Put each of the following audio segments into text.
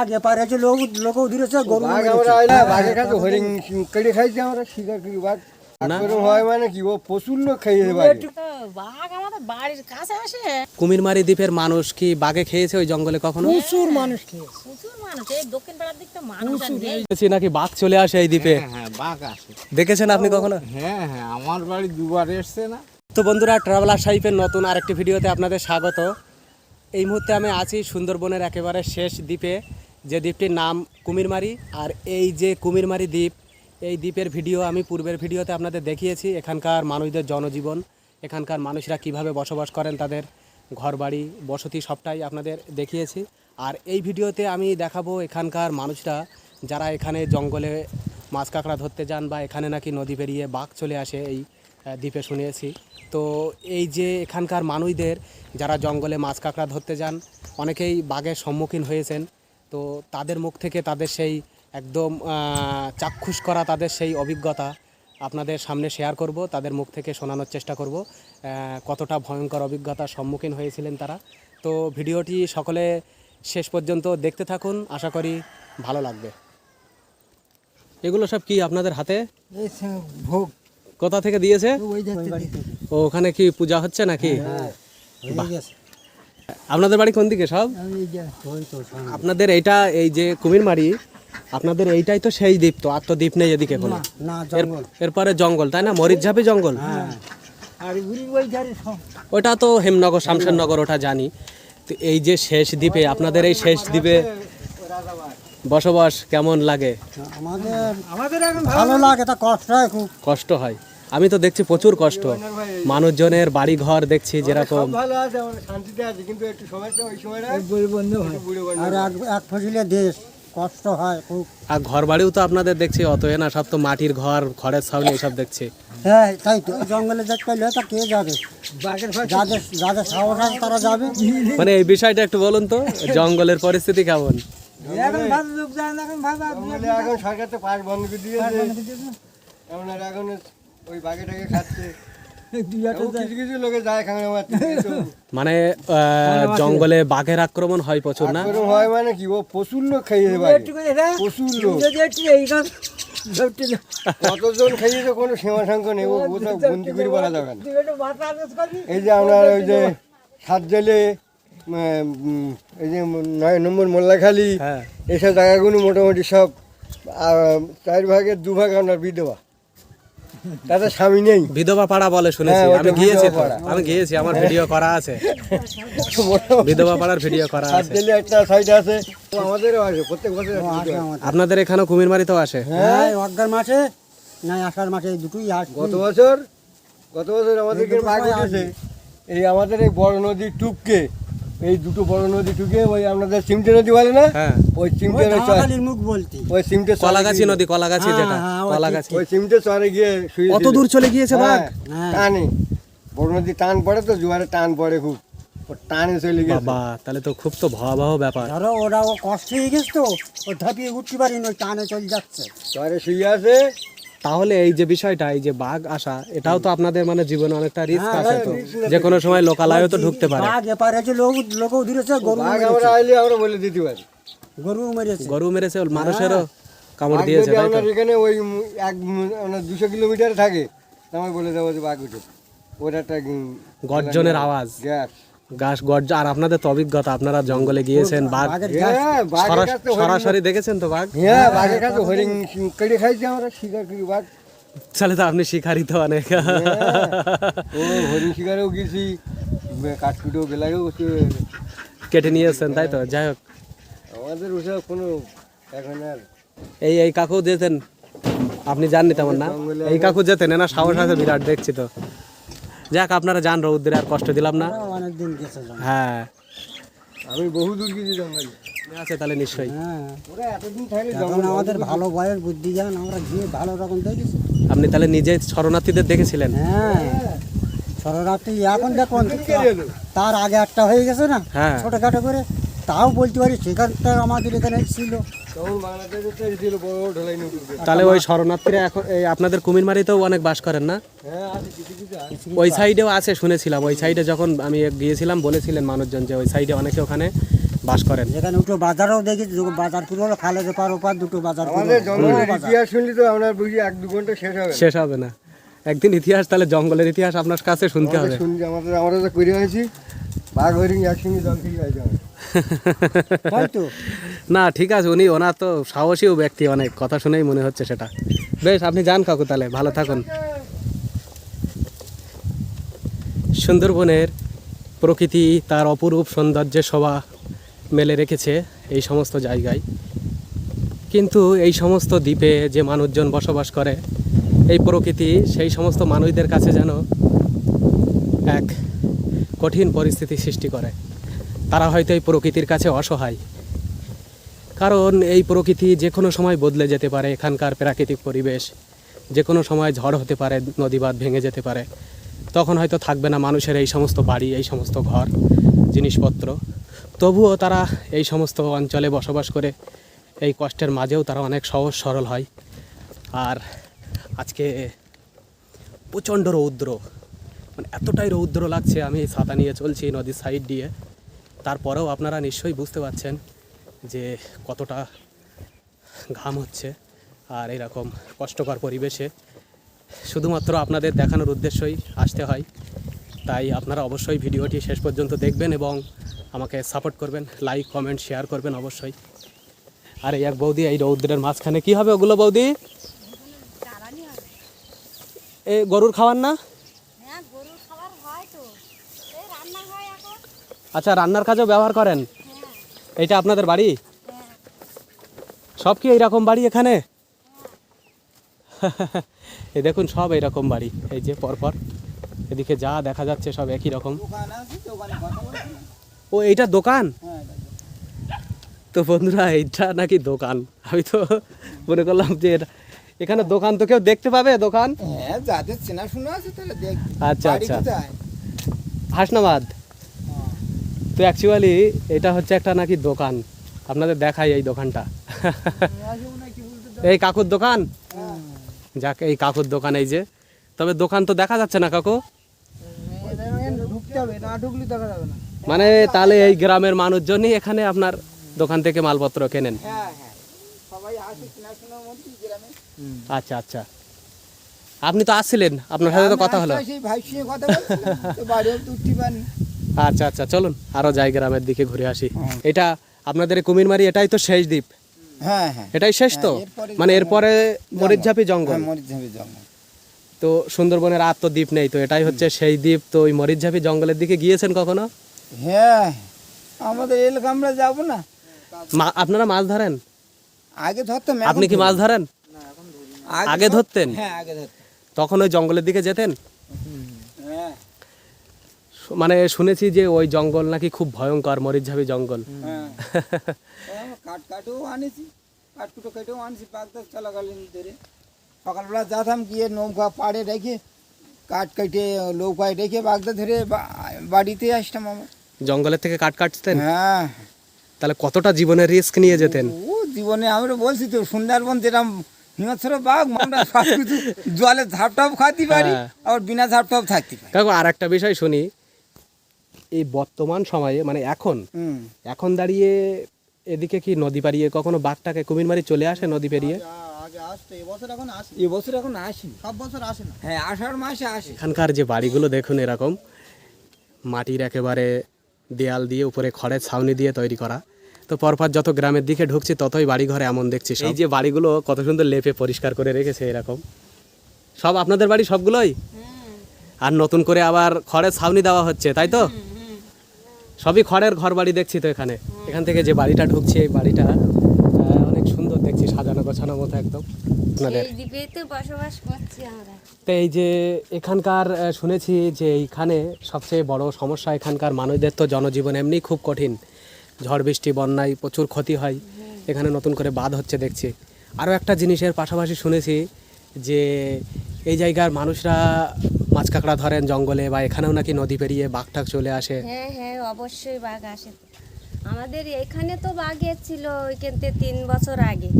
বাঘ এপারে আছে লোক লোকও ধরেছে গরু বাঘ মেরেছে। আমরা আইলে বাঘের কাছে হরিণ কেটে খাইছি আমরা শিকার করি বাঘ এরকম হয় মানে কি প্রচুর লোক বাড়ির কাছে আসে। কুমিরমারি দ্বীপের মানুষ কি বাঘে খেয়েছে ওই জঙ্গলে কখনো? প্রচুর মানুষ খেয়েছে। দেখেছি নাকি বাঘ চলে আসে এই দ্বীপে? হ্যাঁ বাঘ দেখেছেন আপনি কখনো? হ্যাঁ হ্যাঁ আমার বাড়ি দুবার এসছে না। তো বন্ধুরা ট্রাভেলার সাইফের নতুন আরেকটি ভিডিওতে আপনাদের স্বাগত। এই মুহূর্তে আমি আছি সুন্দরবনের একেবারে শেষ দ্বীপে। যে দ্বীপটির নাম কুমিরমারি আর এই যে কুমিরমারি দ্বীপ, এই দ্বীপের ভিডিও আমি পূর্বের ভিডিওতে আপনাদের দেখিয়েছি, এখানকার মানুষদের জনজীবন, এখানকার মানুষরা কীভাবে বসবাস করেন, তাদের ঘরবাড়ি, বসতি সবটাই আপনাদের দেখিয়েছি। আর এই ভিডিওতে আমি দেখাবো এখানকার মানুষরা যারা এখানে জঙ্গলে মাছ কাঁকড়া ধরতে যান বা এখানে নাকি নদী পেরিয়ে বাঘ চলে আসে, এই দ্বীপে শুনিয়েছি তো এই যে এখানকার মানুষদের যারা জঙ্গলে মাছ কাঁকড়া ধরতে যান, অনেকেই বাঘের সম্মুখীন হয়েছেন। তো তাদের মুখ থেকে তাদের সেই একদম চাক্ষুষ করা তাদের সেই অভিজ্ঞতা আপনাদের সামনে শেয়ার করব তাদের মুখ থেকে শোনানোর চেষ্টা করব কতটা ভয়ঙ্কর অভিজ্ঞতার সম্মুখীন হয়েছিলেন তারা। তো ভিডিওটি সকলে শেষ পর্যন্ত দেখতে থাকুন আশা করি ভালো লাগবে। এগুলো সব কি আপনাদের হাতে? ভোগ। কোথা থেকে দিয়েছে? ও ওখানে কি পূজা হচ্ছে নাকি? হয়ে গেছে। আপনাদের বাড়ি কোন দিকে সব। আপনাদের এইটা এই যে কুমিরমারি আপনাদের এইটাই তো সেই দ্বীপ তো আর তো দ্বীপ নেই এদিকে কোনো। জঙ্গল। এরপরে জঙ্গল তাই না? জঙ্গল? উড়ি ওই ধারে সব। ওটা তো হেমনগর শামশেরনগর ওটা জানি। তো এই যে শেষ দ্বীপে আপনাদের এই শেষ দ্বীপে বসবাস কেমন লাগে? আমাদের আমাদের এখন ভালো লাগে তা কষ্ট হয় খুব। কষ্ট হয়। আমি তো দেখছি প্রচুর কষ্ট। মানুষজনের বাড়ি ঘর দেখছি যেরকম। ভালো আছে শান্তিতে আছি কিন্তু একটু সমস্যা ওই সময়টা বুড়ি হয়। আর এক এক ফসিলে দেশ কষ্ট হয় খুব। আর ঘর বাড়িও তো আপনাদের দেখছি অত এ না সব তো মাটির ঘর ঘরের ছাউনি এসব দেখছি। হ্যাঁ তাই তো জঙ্গলে তা কে যাবে? যাদের যাদের সাহস আছে তারা যাবে। মানে এই বিষয়টা একটু বলুন তো জঙ্গলের পরিস্থিতি কেমন? এখন ভালো লোক যায় না এখন ভালো এখন সরকার তো পাশ বন্ধ করে দিয়েছে। এখন আর এখন ওই বাঘেটাকে খাচ্ছে। মানে জঙ্গলে বাঘের আক্রমণ হয় প্রচুর না? এরকম হয় মানে কি? ও প্রচুর লোক খাইয়েছে বাঘে। প্রচুর লোক। কতজন খাইয়েছে কোনো সীমা সংখ্যা নেই। কোথাও গুনতি করে বলা যাবে না। এই যে আপনার ওই যে সাত জেলে এই যে নয় নম্বর মোল্লাখালী হ্যাঁ। এইসব জায়গাগুলো মোটামুটি সব চার ভাগের দু ভাগ আপনার বিধবা। তাতে স্বামী নেই। বিধবা পাড়া বলে শুনেছি। হ্যাঁ, আমি গিয়েছি তো। আমি গিয়েছি আমার ভিডিও করা আছে। বিধবা পাড়ার ভিডিও করা আছে। একটা সাইডে আছে। তো আমাদেরও আছে প্রত্যেক বছর। আপনাদের এখানেও কুমিরমারিতেও আসে? হ্যাঁ। অজ্ঞান মাসে না আষাঢ় মাসে এই দুটোই আসবে। গত বছর গত বছর উঠেছে। এই আমাদের এই বড় নদী টুপকে এই দুটো বড় নদী টুকে ওই আপনাদের সিমটে নদী বলে না? হ্যাঁ। ওই সিমটে মুখ বলতি। ওই সিমটে কলাগাছি নদী কলাগাছি হ্যাঁ, যেটা। হ্যাঁ, কলাগাছি ওই সিমটে চরে গিয়ে শুয়ে অত দূর চলে গিয়েছে বাঘ? হ্যাঁ। টানে। বড় নদী টান পড়ে তো জোয়ারে টান পড়ে খুব। টানে চলে গেছে বাবা তাহলে তো খুব তো ভয়াবহ ব্যাপার। ধরো ওরা ও কষ্ট হয়ে গেছে তো ও ধাপিয়ে উঠতে পারিনি ওই টানে চলে যাচ্ছে। চরে শুয়ে আছে। তাহলে এই যে বিষয়টা এই যে বাঘ আসা এটাও তো আপনাদের মানে জীবনে অনেকটা রিস্ক হ্যাঁ, আছে তো। যে কোনো সময় লোকালয়ও তো ঢুকতে পারে। বাঘ এপারে আছে লোক লোকও ধরেছে গরু বাঘ আমরা আইলে আমরা বলে দিতে পারি। গরু মেরেছে। গরু মেরেছে মানুষেরও কামড় দিয়েছে তাই তো? এখানে ওই এক আপনার দুশো কিলোমিটার থাকে আমি বলে দেবো যে বাঘ উঠে। ওটা একটা গর্জনের আওয়াজ। গ্যাস। গাছ গর্জ আর আপনাদের তো অভিজ্ঞতা আপনারা জঙ্গলে গিয়েছেন বাঘ হ্যাঁ সরাসরি দেখেছেন তো বাঘ? হ্যাঁ বাঘের কাছে হরিণ। কেটে খাইছি আমরা শিকার করি বাঘ। তাহলে তো আপনি শিকারি তো অনেক। ও হরিণ শিকারেও গেছি কাঠকুটো বেলায়ও কেটে নিয়েছেন তাই তো? যাই হোক। আমাদের ওসব কোনো এখন আর এই এই কাকু যেতেন। আপনি জাননি তেমন না? এই কাকু যেতেন না সাহস আছে বিরাট দেখছি তো। যাক আপনারা যান রৌদ্রে আর কষ্ট দিলাম না। অনেকদিন গেছে হ্যাঁ। আমি বহু দূর গেছি জঙ্গলে আছে তাহলে নিশ্চয়ই। হ্যাঁ। আমাদের ভালো বয়স বুদ্ধি যান আমরা গিয়ে ভালো রকম দেখেছি। আপনি তাহলে নিজে শরণার্থীদের দেখেছিলেন? হ্যাঁ। শরণার্থী এখন দেখুন তার আগে একটা হয়ে গেছে না হ্যাঁ। ছোটখাটো করে। তাও বলতে পারি সেখান থেকে আমাদের এখানে ছিল। তাহলে ওই শরণার্থীরা এখন এই আপনাদের কুমিরমারিতেও অনেক বাস করেন না? হ্যাঁ ওই সাইডেও আছে শুনেছিলাম। ওই সাইডে যখন আমি গিয়েছিলাম বলেছিলেন মানুষজন যে ওই সাইডে অনেকে ওখানে বাস করেন। এখানে দুটো বাজারও দেখি বাজার পুরো হলো খালের পার ওপার দুটো বাজার শুনলি তো আমরা বুঝি এক দু ঘণ্টা শেষ হবে না। শেষ হবে না। একদিন ইতিহাস তাহলে জঙ্গলের ইতিহাস আপনার কাছে শুনতে হবে। শুনছি আমাদের আমরা তো করে আছি বাঘ হরিণ একসঙ্গে জল থেকে আছে তাই না ঠিক আছে উনি ওনার তো সাহসীও ব্যক্তি অনেক কথা শুনেই মনে হচ্ছে সেটা। বেশ আপনি যান কাকু তাহলে ভালো থাকুন। সুন্দরবনের প্রকৃতি তার অপরূপ সৌন্দর্যের শোভা মেলে রেখেছে এই সমস্ত জায়গায়। কিন্তু এই সমস্ত দ্বীপে যে মানুষজন বসবাস করে এই প্রকৃতি সেই সমস্ত মানুষদের কাছে যেন এক কঠিন পরিস্থিতি সৃষ্টি করে। তারা হয়তো এই প্রকৃতির কাছে অসহায়। কারণ এই প্রকৃতি যে কোনো সময় বদলে যেতে পারে, এখানকার প্রাকৃতিক পরিবেশ যে কোনো সময় ঝড় হতে পারে নদীবাদ ভেঙে যেতে পারে। তখন হয়তো থাকবে না মানুষের এই সমস্ত বাড়ি, এই সমস্ত ঘর, জিনিসপত্র। তবুও তারা এই সমস্ত অঞ্চলে বসবাস করে এই কষ্টের মাঝেও তারা অনেক সহজ সরল হয়। আর আজকে প্রচণ্ড রৌদ্র। মানে এতটাই রৌদ্র লাগছে আমি ছাতা নিয়ে চলছি নদীর সাইড দিয়ে। তারপরেও আপনারা নিশ্চয়ই বুঝতে পারছেন যে কতটা ঘাম হচ্ছে আর এরকম কষ্টকর পরিবেশে। শুধুমাত্র আপনাদের দেখানোর উদ্দেশ্যই আসতে হয়। তাই আপনারা অবশ্যই ভিডিওটি শেষ পর্যন্ত দেখবেন এবং আমাকে সাপোর্ট করবেন লাইক কমেন্ট শেয়ার করবেন অবশ্যই। আর এই এক বৌদি এই রৌদ্রের মাঝখানে কি হবে ওগুলো বৌদি? এ গরুর খাওয়ার না হ্যাঁ গরুর খাবার হয় তো এই রান্না হয় এখন আচ্ছা রান্নার কাজেও ব্যবহার করেন? এইটা আপনাদের বাড়ি? সব কি এইরকম বাড়ি এখানে? এই দেখুন সব এইরকম বাড়ি। এই যে পরপর এদিকে যা দেখা যাচ্ছে সব একই রকম। ও এইটা দোকান? তো বন্ধুরা এইটা নাকি দোকান? আমি তো মনে করলাম যে এটা- এখানে দোকান তো কেউ দেখতে পাবে দোকান? হ্যাঁ যাদের চেনাশোনা আছে তাহলে দেখ আচ্ছা আচ্ছা? হাসনাবাদ। তো অ্যাকচুয়ালি এটা হচ্ছে একটা নাকি দোকান। আপনাদের দেখাই এই দোকানটা। এই কাকুর দোকান? যাক, এই কাকুর দোকান এই যে। তবে দোকান তো দেখা যাচ্ছে না কাকু। মানে তাহলে এই গ্রামের মানুষজনই এখানে আপনার দোকান থেকে মালপত্র কেনেন। আচ্ছা আচ্ছা। আপনি তো আসছিলেন, আপনার সাথে তো কথা হলো। আচ্ছা আচ্ছা চলুন আরও যাই গ্রামের দিকে ঘুরে আসি। এটা আপনাদের কুমিরমারি এটাই তো শেষ দ্বীপ। হ্যাঁ হ্যাঁ। এটাই শেষ তো? হ্যাঁ, মানে এরপরে মরিচঝাপি জঙ্গল? হ্যাঁ মরিচঝাপি জঙ্গল। তো সুন্দরবনের আর তো দ্বীপ নেই তো এটাই হচ্ছে সেই দ্বীপ। তো ওই মরিচঝাপি জঙ্গলের দিকে গিয়েছেন কখনো? হ্যাঁ আমাদের এলাকা আমরা যাব না। আপনারা মাছ ধরেন? আগে ধরতাম আপনি কি মাছ ধরেন? আগে ধরতেন? হ্যাঁ আগে ধরতাম। তখন ওই জঙ্গলের দিকে যেতেন? হ্যাঁ মানে শুনেছি যে ওই জঙ্গল নাকি খুব ভয়ঙ্কর মরিচঝাপি জঙ্গল। হ্যাঁ। হ্যাঁ, কাঠ কাঠও আনেছি কাঠ কুটো কেটেও আনছি চলাকালীন ধরে। সকালবেলা যেতাম গিয়ে নৌকা পাড়ে রেখে কাঠ কেটে নৌকায় রেখে বাগদা ধরে বাড়িতে আসতাম আমার। জঙ্গলের থেকে কাঠ কাটতেন? হ্যাঁ। তাহলে কতটা জীবনের রিস্ক নিয়ে যেতেন? ও জীবনে আমরা বলছি তো সুন্দরবন যেরকম হিমাচল বাঘ আমরা সব কিছু জলে ঝাপটাপ খাতে পারি হ্যাঁ। আবার বিনা ঝাপটাপ থাকতে পারি। আর একটা বিষয় শুনি এই বর্তমান সময়ে মানে এখন এখন দাঁড়িয়ে এদিকে কি নদী পাড়িয়ে কখনো বাঘটাকে কুমির কুমিরমারি চলে আসে নদী পেরিয়ে? এবছর এখন আসে সব বছর আসে না। হ্যাঁ আষাঢ় মাসে আসে। এখানকার যে বাড়িগুলো দেখুন এরকম মাটির একেবারে দেয়াল দিয়ে উপরে খড়ের ছাউনি দিয়ে তৈরি করা। তো পরপর যত গ্রামের দিকে ঢুকছি ততই বাড়ি ঘরে এমন দেখছি। এই যে বাড়িগুলো কত সুন্দর লেপে পরিষ্কার করে রেখেছে এরকম। সব আপনাদের বাড়ি সবগুলোই? আর নতুন করে আবার খড়ের ছাউনি দেওয়া হচ্ছে তাই তো? সবই খড়ের ঘর বাড়ি দেখছি তো এখানে। এখান থেকে যে বাড়িটা ঢুকছে এই বাড়িটা অনেক সুন্দর দেখছি সাজানো গোছানো মতো একদম আপনাদের। তো বসবাস করছি আমরা। তো এই যে এখানকার শুনেছি যে এইখানে সবচেয়ে বড় সমস্যা এখানকার মানুষদের তো জনজীবন এমনি খুব কঠিন। ঝড় বৃষ্টি বন্যায় প্রচুর ক্ষতি হয়। এখানে নতুন করে বাঁধ হচ্ছে দেখছি। আরও একটা জিনিসের পাশাপাশি শুনেছি যে এই জায়গার মানুষরা মাছ কাঁকড়া ধরেন জঙ্গলে বা এখানেও নাকি নদী পেরিয়ে বাঘ বাঘটাক চলে আসে। হ্যাঁ হ্যাঁ অবশ্যই বাঘ আসে। আমাদের এখানে তো বাঘ এসেছিল ওইখান থেকে তিন বছর আগে।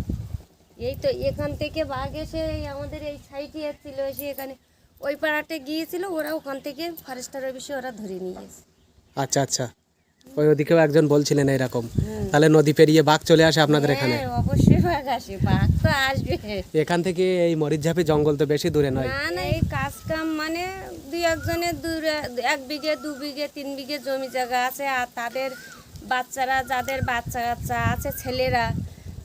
এই তো এখান থেকে বাঘ এসে আমাদের এই সাইডে এসেছিল এসে এখানে ওই পাড়াতে গিয়েছিল ওরা ওখান থেকে ফরেস্টার অফিসে ওরা ধরে নিয়ে গেছে। আচ্ছা আচ্ছা। ওই ওদিকেও একজন বলছিলেন এরকম। তাহলে নদী পেরিয়ে বাঘ চলে আসে আপনাদের এখানে? হ্যাঁ অবশ্যই। বাঘ আসে বাঘ তো আসবে। এখান থেকে এই মরিচঝাপি জঙ্গল তো বেশি দূরে নয়। না না এই কাজ কাম মানে দুই একজনের দূরে এক বিঘে দু বিঘে তিন বিঘে জমি জায়গা আছে আর তাদের বাচ্চারা যাদের বাচ্চা কাচ্চা আছে ছেলেরা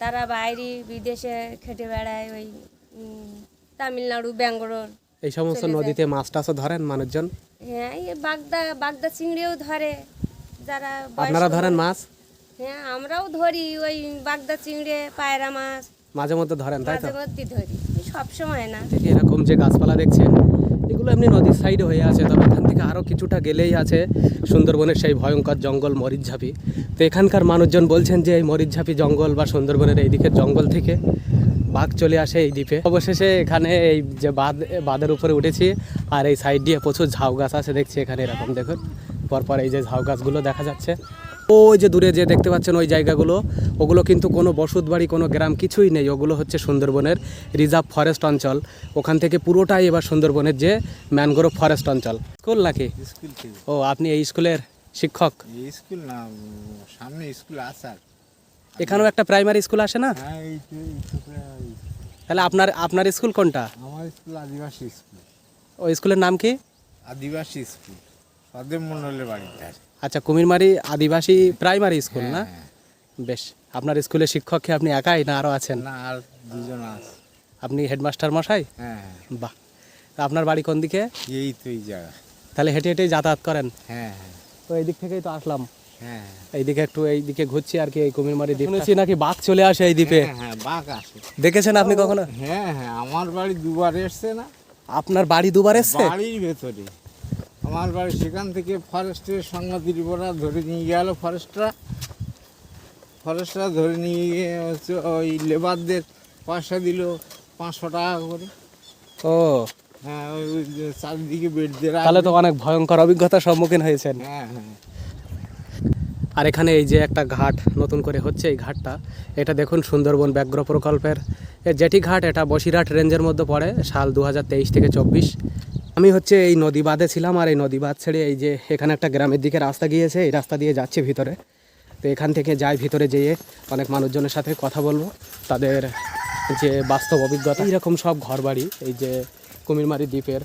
তারা বাইরে বিদেশে খেটে বেড়ায় ওই তামিলনাড়ু ব্যাঙ্গালোর এই সমস্ত নদীতে মাছ টাছও ধরেন মানুষজন? হ্যাঁ এই বাগদা বাগদা চিংড়িও ধরে যারা আপনারা ধরেন মাছ? হ্যাঁ আমরাও ধরি ওই বাগদা চিংড়ি পায়রা মাছ। মাঝে মধ্যে ধরেন তাই তো? মাঝে মধ্যে ধরি সব সময় না। থেকে এরকম যে গাছপালা দেখছেন এগুলো এমনি নদীর সাইডে হয়ে আছে তবে এখান থেকে আরও কিছুটা গেলেই আছে সুন্দরবনের সেই ভয়ঙ্কর জঙ্গল মরিচঝাপি তো এখানকার মানুষজন বলছেন যে এই মরিচঝাপি জঙ্গল বা সুন্দরবনের এই দিকের জঙ্গল থেকে বাঘ চলে আসে এই দ্বীপে। অবশেষে এখানে এই যে বাঁধ বাঁধের উপরে উঠেছি আর এই সাইড দিয়ে প্রচুর ঝাউ গাছ আছে দেখছি এখানে এরকম দেখুন। পরপর এই যে ঝাউ গাছগুলো দেখা যাচ্ছে। ওই যে দূরে যে দেখতে পাচ্ছেন ওই জায়গাগুলো ওগুলো কিন্তু কোনো বসত বাড়ি কোনো গ্রাম কিছুই নেই। ওগুলো হচ্ছে সুন্দরবনের রিজার্ভ ফরেস্ট অঞ্চল। ওখান থেকে পুরোটাই এবার সুন্দরবনের যে ম্যানগ্রোভ ফরেস্ট অঞ্চল। স্কুল নাকি? ও আপনি এই স্কুলের শিক্ষক? স্কুল না সামনে স্কুল আসার এখানেও একটা প্রাইমারি স্কুল আসে না? হ্যাঁ তাহলে আপনার আপনার স্কুল কোনটা? আমার স্কুল আদিবাসী স্কুল। ওই স্কুলের নাম কি? আদিবাসী স্কুল। সদেব বাড়িটা আচ্ছা কুমিরমারি আদিবাসী প্রাইমারি স্কুল না? হ্যাঁ। বেশ আপনার স্কুলের শিক্ষককে আপনি একাই না আরও আছেন? না আর দুজন আছে। আপনি হেডমাস্টার মশাই? হ্যাঁ হ্যাঁ। বাহ তা আপনার বাড়ি কোন দিকে? এই তো এই জায়গা। তাহলে হেঁটে হেঁটেই যাতায়াত করেন? হ্যাঁ হ্যাঁ। তো এই দিক থেকেই তো আসলাম। হ্যাঁ এইদিকে একটু এইদিকে ঘুরছি আর কি এই কুমিরমারি দ্বীপ শুনেছি নাকি বাঘ চলে আসে এই দ্বীপে? হ্যাঁ, হ্যাঁ বাঘ আসে। দেখেছেন আপনি কখনো? হ্যাঁ হ্যাঁ আমার বাড়ি দুবার এসছে না? আপনার বাড়ি দুবার এসছে? বাড়ির ভেতরে। আমার বাড়ি সেখান থেকে ফরেস্টের সাংবাদিকরা ধরে নিয়ে গেল ফরেস্টরা। ফরেস্টরা ধরে নিয়ে গিয়ে হচ্ছে ওই লেবারদের পয়সা দিল পাঁচশো টাকা করে। ও। হ্যাঁ ওই চারিদিকে বেড দিয়ে তাহলে তো অনেক ভয়ঙ্কর অভিজ্ঞতার সম্মুখীন হয়েছেন। হ্যাঁ হ্যাঁ। আর এখানে এই যে একটা ঘাট নতুন করে হচ্ছে এই ঘাটটা এটা দেখুন সুন্দরবন ব্যাঘ্র প্রকল্পের। জেটি ঘাট এটা বসিরহাট রেঞ্জের মধ্যে পড়ে সাল দু হাজার তেইশ থেকে চব্বিশ। আমি হচ্ছে এই নদী বাঁধে ছিলাম আর এই নদী বাঁধ ছেড়ে এই যে এখানে একটা গ্রামের দিকে রাস্তা গিয়েছে, এই রাস্তা দিয়ে যাচ্ছে ভিতরে। তো এখান থেকে যাই ভিতরে যেয়ে অনেক মানুষজনের সাথে কথা বলব, তাদের যে বাস্তব অভিজ্ঞতা। এইরকম সব ঘরবাড়ি, এই যে কুমিরমারি দ্বীপের,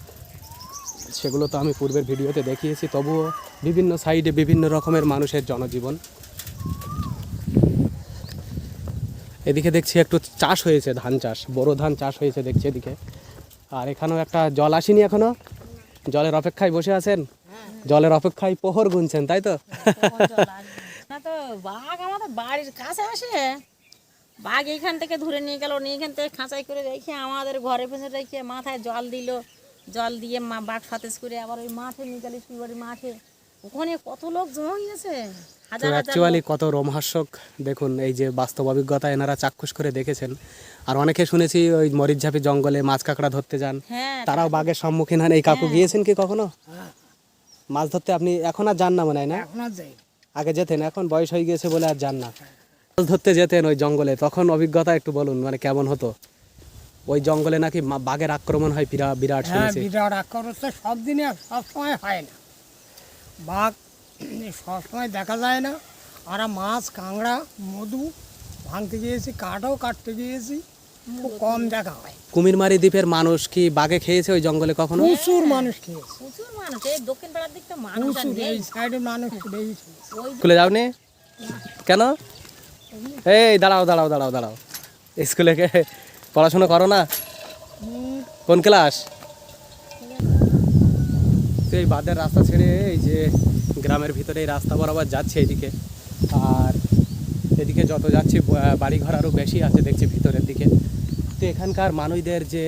সেগুলো তো আমি পূর্বের ভিডিওতে দেখিয়েছি, তবুও বিভিন্ন সাইডে বিভিন্ন রকমের মানুষের জনজীবন। এদিকে দেখছি একটু চাষ হয়েছে, ধান চাষ, বড় ধান চাষ হয়েছে দেখছি এদিকে। আর এখানেও একটা জল আসেনি এখনও। জলের অপেক্ষায় বসে আছেন। জলের অপেক্ষায় পোহর গুনছেন, তাই তো? না তো, বাঘ আমাদের বাড়ির কাছে আসে। বাঘ থেকে ধরে নিয়ে গেল, নিয়ে এখান থেকে খাঁচাই করে রেখে আমাদের ঘরে রেখে মাথায় জল দিল। জল দিয়ে মা বাঘ সতেজ করে আবার ওই মাঠে নিয়ে গেল মাঠে। ওখানে কত লোক জমা হয়েছে অ্যাকচুয়ালি কত রোমহাস্যক দেখুন এই যে বাস্তব অভিজ্ঞতা এনারা চাক্ষুষ করে দেখেছেন। আর অনেকে শুনেছি ওই মরিচঝাপি জঙ্গলে মাছ কাঁকড়া ধরতে যান। হ্যাঁ তারাও বাঘের সম্মুখীন হন। এই কাকু গিয়েছেন কি কখনো? মাছ ধরতে আপনি এখন আর যান না মনে হয় না? আগে যেতেন এখন বয়স হয়ে গিয়েছে বলে আর যান না। মাছ ধরতে যেতেন ওই জঙ্গলে তখন অভিজ্ঞতা একটু বলুন মানে কেমন হতো? ওই জঙ্গলে নাকি বাঘের আক্রমণ হয় বিরাট বিরাট হ্যাঁ বিরাট আক্রমণ সব দিনে সব সময় হয় না। বাঘ সব সময় দেখা যায় না। আর মাছ কাঁকড়া মধু ভাঙতে গিয়েছি কাঠও কাটতে গিয়েছি খুব কম দেখা হয়। কুমিরমারি দ্বীপের মানুষ কি বাঘে খেয়েছে ওই জঙ্গলে কখনো? প্রচুর মানুষ খেয়েছে। প্রচুর মানুষ। এই দক্ষিণ পাড়ার দিকটা মানুষ আর নেই। সাইডের মানুষ বেশি স্কুলে যাওনি? কেন? এই দাঁড়াও দাঁড়াও দাঁড়াও দাঁড়াও। স্কুলে কে পড়াশোনা করো না? কোন ক্লাস? তো এই বাদের রাস্তা ছেড়ে এই যে গ্রামের ভিতরে এই রাস্তা বরাবর যাচ্ছে এদিকে। আর এদিকে যত যাচ্ছি বাড়িঘর আরও বেশি আছে দেখছি ভিতরের দিকে। তো এখানকার মানুষদের যে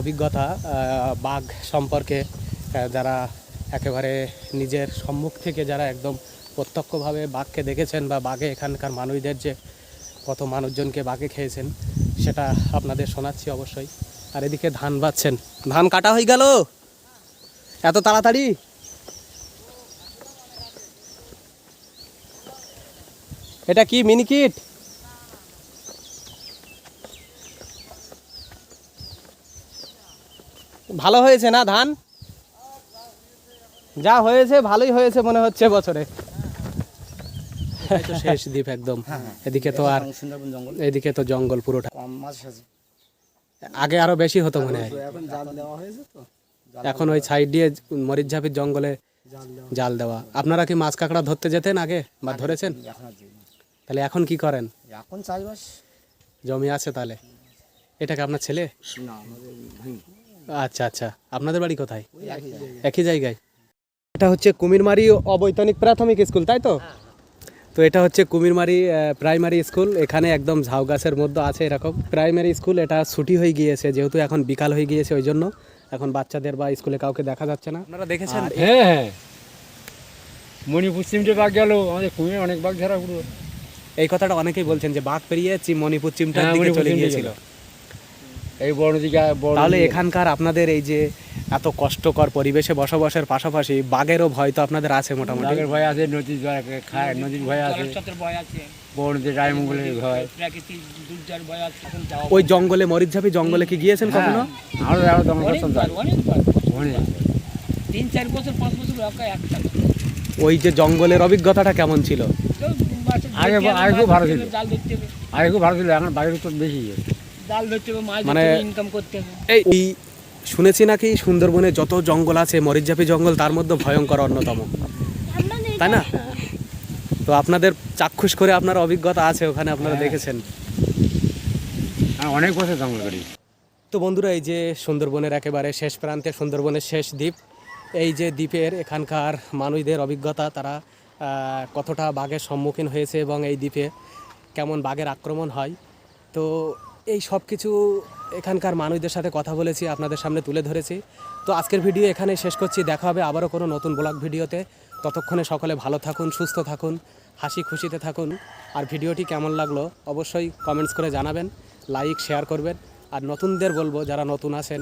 অভিজ্ঞতা বাঘ সম্পর্কে যারা একেবারে নিজের সম্মুখ থেকে যারা একদম প্রত্যক্ষভাবে বাঘকে দেখেছেন বা বাঘে এখানকার মানুষদের যে কত মানুষজনকে বাঘে খেয়েছেন, সেটা আপনাদের শোনাচ্ছি অবশ্যই। আর এদিকে ধান বাচ্ছেন ধান কাটা হয়ে গেল! এত তাড়াতাড়ি? এটা কি মিনিকিট ভালো হয়েছে না ধান? যা হয়েছে ভালোই হয়েছে মনে হচ্ছে বছরে। শেষ দ্বীপ একদম। এদিকে তো আর এদিকে তো জঙ্গল পুরোটা। আগে আরও বেশি হতো মনে হয়। এখন ওই সাইড দিয়ে মরিচঝাপির জঙ্গলে জাল দেওয়া। আপনারা কি মাছ কাঁকড়া ধরতে যেতেন আগে বা ধরেছেন। তাহলে এখন কি করেন? এখন চাষবাস। জমি আছে তাহলে। এটা কি আপনার ছেলে? না আমাদের ভাঙি আচ্ছা আচ্ছা। আপনাদের বাড়ি কোথায়? একই জায়গায়। এটা হচ্ছে কুমিরমারি অবৈতনিক প্রাথমিক স্কুল তাই তো? তো এটা হচ্ছে কুমিরমারি প্রাইমারি স্কুল। এখানে একদম ঝাউ গাছের মধ্যে আছে এরকম। প্রাইমারি স্কুল এটা ছুটি হয়ে গিয়েছে যেহেতু এখন বিকাল হয়ে গিয়েছে ওই জন্য। এখন বাচ্চাদের বা স্কুলে কাউকে দেখা যাচ্ছে না। আপনারা দেখেছেন? হ্যাঁ হ্যাঁ। মণিপুর চিমটে বাঘ গেল আমাদের কুমির অনেক বাঘ ধরা পুরো এই কথাটা অনেকেই বলছেন যে বাঘ পেরিয়ে চি- মণিপুর চিমটার হ্যাঁ, দিকে চলে গিয়েছিল। এই বড় দিকে বড় তাহলে এখানকার আপনাদের এই যে এত কষ্টকর পরিবেশে বসবাসের পাশাপাশি বাঘেরও ভয় তো আপনাদের আছে মোটামুটি। বাঘের ভয় আছে নদীর খায় নদীর ভয় আছে। নদীর রায়মঙ্গলের ওই জঙ্গলে মরিচঝাপি জঙ্গলে কি গিয়েছেন কখনো? আরও। ওই যে জঙ্গলের অভিজ্ঞতাটা কেমন ছিল? আগে আগে খুব ভালো ছিল। আগে খুব ভালো ছিল এখন বাইরের তো বেশি মানে এই শুনেছি নাকি সুন্দরবনে যত জঙ্গল আছে মরিচঝাপি জঙ্গল তার মধ্যে ভয়ঙ্কর অন্যতম। তাই না? তো। আপনাদের চাক্ষুষ করে আপনার অভিজ্ঞতা আছে ওখানে আপনারা দেখেছেন। হ্যাঁ, অনেক বছর জঙ্গল করি। তো বন্ধুরা এই যে সুন্দরবনের একেবারে শেষ প্রান্তে সুন্দরবনের শেষ দ্বীপ এই যে দ্বীপের এখানকার মানুষদের অভিজ্ঞতা তারা কতটা বাঘের সম্মুখীন হয়েছে এবং এই দ্বীপে কেমন বাঘের আক্রমণ হয়। তো এই সব কিছু এখানকার মানুষদের সাথে কথা বলেছি, আপনাদের সামনে তুলে ধরেছি। তো আজকের ভিডিও এখানে শেষ করছি, দেখা হবে আবারও কোনো নতুন ব্লগ ভিডিওতে। ততক্ষণে সকলে ভালো থাকুন, সুস্থ থাকুন, হাসি খুশিতে থাকুন। আর ভিডিওটি কেমন লাগল অবশ্যই কমেন্টস করে জানাবেন লাইক শেয়ার করবেন। আর নতুনদের বলব, যারা নতুন আছেন,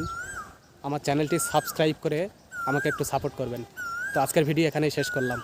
আমার চ্যানেলটি সাবস্ক্রাইব করে আমাকে একটু সাপোর্ট করবেন। তো আজকের ভিডিও এখানেই শেষ করলাম।